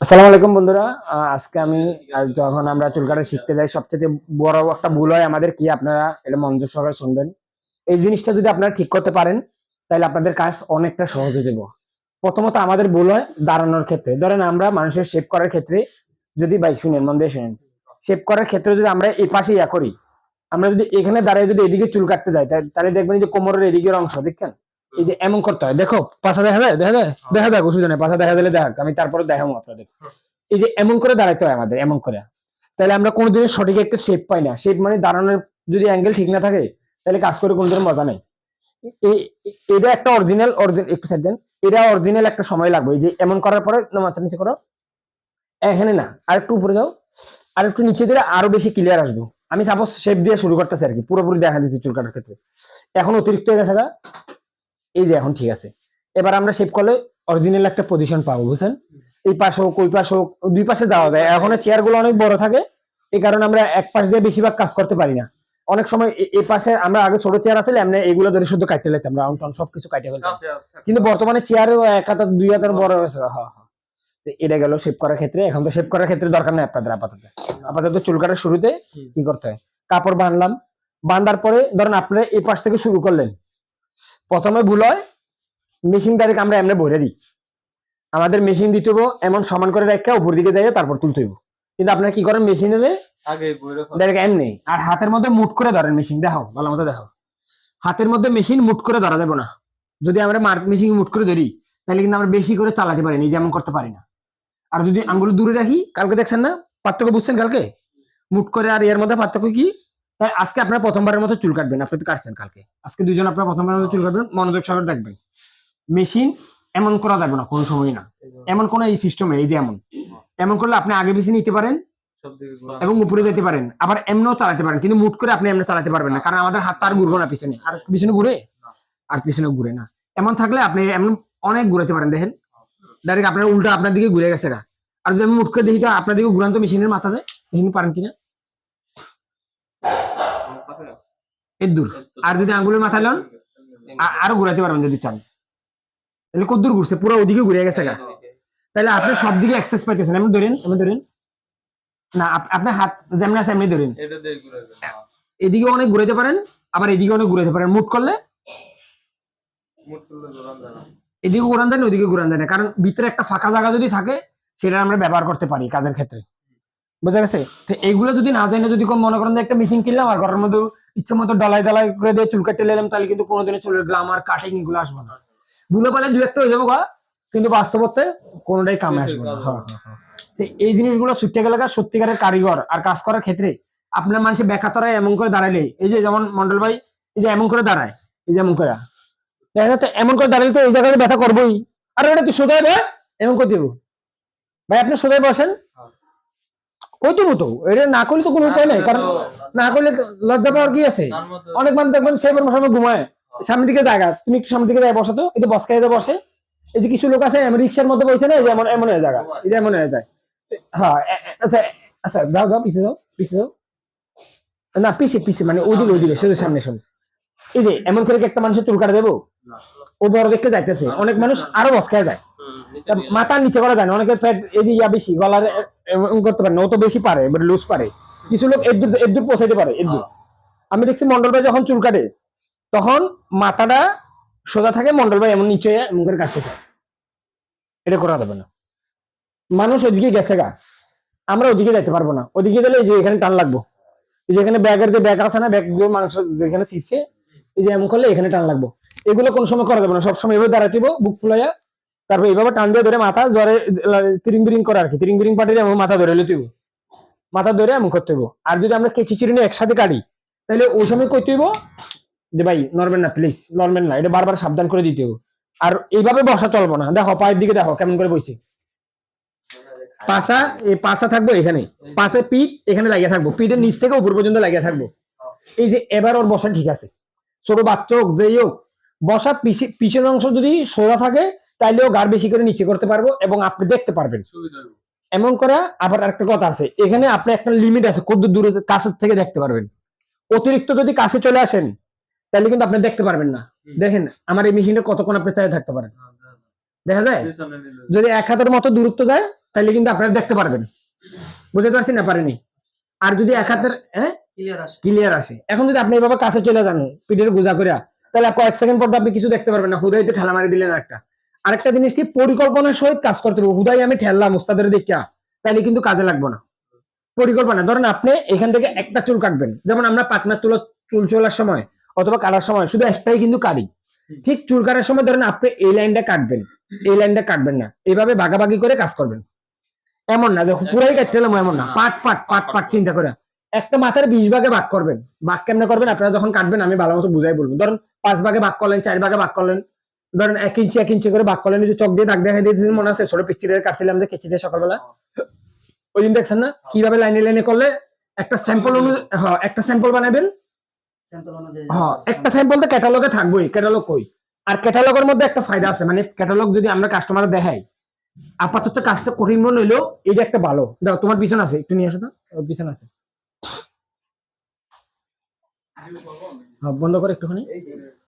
আসসালামু আলাইকুম বন্ধুরা। আজকে আমি যখন আমরা চুল কাটা শিখতে যাই, সবচেয়ে বড় একটা ভুল হয় আমাদের কি আপনারা এটা মনোযোগ সহকারে শুনবেন। এই জিনিসটা যদি আপনারা ঠিক করতে পারেন, তাহলে আপনাদের কাজ অনেকটা সহজ হয়ে যাবে। প্রথমত আমাদের ভুল হয় দাঁড়ানোর ক্ষেত্রে। ধরেন আমরা মানুষের শেপ করার ক্ষেত্রে যদি, ভাই শুনেন, মন দিয়ে শুনেন। শেপ করার ক্ষেত্রে যদি আমরা এই পাশে ইয়া করি, আমরা যদি এখানে দাঁড়িয়ে যদি এদিকে চুল কাটতে যাই তাহলে দেখবেন যে কোমরের এদিকের অংশ, দেখছেন? এই যে এমন করতে হয়। দেখো পাশা দেখা যায় দেখা যায়? দেখা যাক অসুবিধা নেই পাশা দেখা দিলে দেখ আমি তারপরে দেখাবো আপনাদের। এই যে এমন করে দাঁড়াইতে হয় আমাদের এমন করে। তাহলে আমরা কোনোদিনও সঠিক একটা শেপ পাই না। শেপ মানে দাঁড়ানোর যদি অ্যাঙ্গেল ঠিক না থাকে তাহলে কাজ করে কোনোদিনও মজা নেই। এই- এটা একটা অরিজিনাল একটু সাইড দেন। এটা অরিজিনাল একটা সময় লাগবে। এই যে এমন করার পরে মাথা নিচে করো। এখানে না আর একটু উপরে যাও। আর একটু নিচে দিলে আরও বেশি ক্লিয়ার আসব। আমি সাপোজ শেপ দিয়ে শুরু করতেছি আর কি পুরোপুরি দেখা দিচ্ছি চুল কাটার ক্ষেত্রে। এখন অতিরিক্ত হয়ে গেছে। এই যে এখন ঠিক আছে। এবার আমরা শেপ করলে অরিজিনাল একটা পজিশন পাবো বুঝছেন? এই পাশ হোক ওই পাশ হোক দুই পাশে যাওয়া যায়। এখন চেয়ারগুলো অনেক বড় থাকে এই কারণে আমরা এক পাশ দিয়ে বেশিরভাগ কাজ করতে পারি না। অনেক সময় এই পাশে আমরা আগে ছোট চেয়ার আছে এমনি এগুলো ধরে শুধু কাটতে লাইতাম রাউন্ড টাউন সবকিছু কাটে ফেলতাম। কিন্তু বর্তমানে চেয়ারও এক হাজার দুই হাজার বড় হয়েছে। হ্যাঁ হ্যাঁ এটা গেল শেপ করার ক্ষেত্রে। এখন তো শেপ করার ক্ষেত্রে দরকার নেই আপনাদের আপাতত। আপাতত চুল কাটার শুরুতে কি করতে হয়? কাপড় বাঁধলাম বাঁধার পরে ধরেন আপনারা এই পাশ থেকে শুরু করলেন। প্রথমে ভুল হয় মেশিন ডাইরেক্ট আমরা এমনি ভরে দিই। আমাদের মেশিন দিতে হব এমন সমান করে রেখে উপর দিকে যাইয়ে তারপর তুলতে হইব। কিন্তু আপনারা কি করেন মেশিনে ডাইরেক্ট এমনি। আর হাতের মধ্যে মুট করে ধরেন মেশিন দেখো ভালো মতো দেখো হাতের মধ্যে মেশিন মুট করে ধরা যাবে না। যদি আমরা মার্ক মেশিন মুট করে ধরি তাহলে কিন্তু আমরা বেশি করে চালাতে পারি না যেমন করতে পারি না। আর যদি আঙ্গুল দূরে রাখি কালকে দেখছেন না? পার্থক্য বুঝছেন কালকে? মুট করে আর এর মধ্যে পার্থক্য কি? তাই আজকে আপনারা প্রথমবারের মতো চুল কাটবেন আপনি তো কাটছেন কালকে। আজকে দুজন আপনারা প্রথমবারের মতো চুল কাটবেন মনোযোগ সহকারে দেখবেন। মেশিন এমন করা যাবে না কোনো সময় না। এমন কোনো এই সিস্টেম এই যে এমন। এমন করলে আপনি আগে বেশি নিতে পারেন। এবং উপরে যেতে পারেন। আবার এমনও চালাতে পারেন কিন্তু মুট করে আপনি এমনি চালাতে পারবেন না কারণ আমাদের হাতটা আর ঘুরবো না পিছনে। আর পিছনে ঘুরে? আর পিছনে ঘুরে না। এমন থাকলে আপনি এমন অনেক ঘুরাতে পারেন দেখেন। ডাইরেক্ট আপনার উল্টা আপনার দিকে ঘুরে গেছে গা। আর যদি আমি মুট করে দেখি তো আপনার দিকে ঘুরান তো মেশিনের মাথাতে দেখি পারেন কিনা। এর দূর। আর যদি আঙ্গুলের মাথায় লন আরও ঘুরাতে পারবেন যদি চান। তাহলে কত দূর ঘুরছে? পুরো ওদিকে ঘুরে গেছে গা। তাহলে আপনি সব দিকে অ্যাক্সেস পাইতেছেন। এমন ধরেন এমন ধরেন। না আপ- আপনার হাত যেমন আছে এমনি ধরেন। এটা দিয়ে ঘুরে গেল। এদিকে অনেক ঘুরাতে পারেন আবার এদিকে অনেক ঘুরাতে পারেন। মুট করলে? এদিকে ঘুরান দেন ওদিকে ঘুরান দেন কারণ ভিতরে একটা ফাঁকা জায়গা যদি থাকে সেটা আমরা ব্যবহার করতে পারি কাজের ক্ষেত্রে। বুঝা গেছে? তো এইগুলো যদি না জানে যদি মনে করেন যে একটা মেশিন কিনলাম আর ঘরের মধ্যে ইচ্ছে মতো ডলাই ডলাই করে দিয়ে চুল কাটতে নিলাম তাহলে কিন্তু কোনোদিনও চুলের গ্লামার কাটিং এগুলো আসবে না। ভুলে পালে দু একটা হয়ে যাব গা কিন্তু বাস্তবতে কোনোটাই কামে আসবে না। হ্যাঁ, হ্যাঁ, হ্যাঁ। তো এই জিনিসগুলো সত্যি গেলে সত্যিকারের কারিগর আর কাজ করার ক্ষেত্রে আপনার মানুষের বেকাতরায় এমন করে দাঁড়াইলে এই যে যেমন মন্ডল ভাই এই যে এমন করে দাঁড়ায় এই যে এমন করে। দেখা যাচ্ছে এমন করে দাঁড়ালে তো এই জায়গায় ব্যথা করবোই। আর ওটা কি সোজাই ভাই এমন করে দেবো। ভাই আপনি সোজাই বসেন। কই দেবো তো এটা না করলে তো কোনো উপায় নাই কারণ না করলে তো লজ্জা পাওয়ার কি আছে? অনেক মানুষ দেখবেন সে সময় ঘুমায়। সামনের দিকে জায়গা তুমি একটু সামনের দিকে যায় বসো তো এই যে বস বসে এই যে কিছু লোক আছে রিক্সার মধ্যে বসে না যে এমন এমন হয়ে জায়গা যে এমন হয়ে যায়। হ্যাঁ আচ্ছা আচ্ছা যাও যাও পিছিয়ে যাও পিছিয়ে যাও। না পিছিয়ে পিছিয়ে মানে ওইদিকে ওইদিকে শুধু সামনে শুনে এই যে এমন করে একটা মানুষের চুল কাটা দেবো? ও বড় দেখতে যাইতেছে। অনেক মানুষ আরও বস খায় যায়। তা মাথার নিচে করা যায় না অনেকের ফ্যাট এদিকে বেশি গলার এমন করতে পারে না ও তো বেশি পারে এবার লুজ পারে। কিছু লোক এদুর এদুর পৌঁছাইতে পারে এদুর আমি দেখছি মন্ডল ভাই যখন চুল কাটে তখন মাথাটা সোজা থাকে মন্ডল ভাই এমন নিচে এমন করে কাটতে চায়। এটা করা যাবে না। মানুষ ওদিকে গেছে গা। আমরা ওদিকে যাইতে পারব না। ওদিকে গেলে এই যে এখানে টান লাগবো। এই যে এখানে ব্যাগের যে ব্যাগ আছে না ব্যাগগুলো মানুষ যেখানে শিখছে এই যে এমন করলে এখানে টান লাগবো। এগুলো কোন সময় করা যাবে না। সবসময় এভাবে দাঁড়াতে বুক ফুলাইয়া তারপর এইভাবে টান দিয়ে ধরে মাথা জ্বরে তিরিং বিরিং করে আর কি তিরিং বিরিং পাঠিয়ে এমন মাথা ধরে লইতে মাথা ধরে এমন করতে হইবো। আর যদি আমরা কেচি চিরুনি একসাথে কাটি, তাহলে ওই সময় করতে হইবো যে, ভাই, নড়বেন না প্লিজ নড়বেন না। এটা বারবার সাবধান করে দিতে হইবো। আর এইভাবে বসা চলবো না। দেখো, পায়ের দিকে দেখো, কেমন করে বসে পাশা, এই পাশা থাকব এখানে। পাশে পিঠ এখানে লাগিয়ে থাকব। পিঠের নিচ থেকে উপর পর্যন্ত লাগিয়ে থাকব। এই যে, এবার ওর বসা ঠিক আছে। ছোট বাচ্চা হোক, যেই হোক, বসা পিছে- পিছের অংশ যদি সোজা থাকে তাইলেও গার বেশি করে নিচে করতে পারব এবং আপনি দেখতে পারবেন। এমন করা আবার একটা কথা আছে এখানে আপনি একটা লিমিট আছে কত দূরে কাছের থেকে দেখতে পারবেন। অতিরিক্ত যদি কাছে চলে আসেন তাহলে কিন্তু আপনি দেখতে পারবেন না। দেখেন আমার এই মেশিনটা কতক্ষণ আপনি চাই থাকতে পারেন। দেখা যায়? যদি এক হাতের মতো দূরত্ব যায় তাহলে কিন্তু আপনারা দেখতে পারবেন। বুঝতে পারছি না পারেনি আর যদি এক হাতের হ্যাঁ? ক্লিয়ার আসে। ক্লিয়ার আসে। এখন যদি আপনি এভাবে কাছে চলে যান পিঠের গোজা করে তাহলে কয়েক সেকেন্ড পর আপনি কিছু দেখতে পারবেন না। হুদাইতে ঠেলা মারি দিলেন একটা। আরেকটা জিনিস কি? পরিকল্পনার সহিত কাজ করতে হবে। হুদাই আমি ঠেললাম উস্তাদের দেখিয়া তাহলে কিন্তু কাজে লাগবে না। পরিকল্পনা, ধরেন আপনি এখান থেকে একটা চুল কাটবেন। যেমন আমরা পাকনার তুলো, চুল চলার সময় অথবা কাটার সময়, শুধু একটাই কিন্তু কাটি। ঠিক চুল কাটার সময় ধরেন আপনি এই লাইনটা কাটবেন, এই লাইনটা কাটবেন না। এইভাবে ভাগাভাগি করে কাজ করবেন। এমন না যে পুরাই কাটতে হলাম এমন না। পাট পাট পাট পাট চিন্তা করে। একটা মাথার বিশ ভাগে ভাগ করবেন। ভাগ কেমনে করবেন? আপনারা যখন কাটবেন, আমি ভালো মতো বুঝাই বলব। ধরেন পাঁচ ভাগে ভাগ করলেন, চার ভাগে ভাগ করলেন ধরেন এক ইঞ্চি এক ইঞ্চি করে ভাগ যে চক দিয়ে দাগ দেখা দিয়েছিলেন মনে আছে? ছোট পিচ্ছিদের কাটছিলাম যে কেচি দিয়ে সকালবেলা। ওই দিন দেখছেন না? কীভাবে লাইনে লাইনে করলে একটা স্যাম্পল হ্যাঁ একটা স্যাম্পল বানাবেন? হ্যাঁ একটা স্যাম্পল তো ক্যাটালগে থাকবোই ক্যাটালগ কই? আর ক্যাটালগের মধ্যে একটা ফায়দা আছে মানে ক্যাটালগ যদি আমরা কাস্টমার দেখাই আপাতত কাজটা কঠিন মনে হইলেও এটা একটা ভালো। দাও তোমার পিছনে আছে একটু নিয়ে আসো তো। ওর আছে। হ্যাঁ, বন্ধ করে একটুখানি।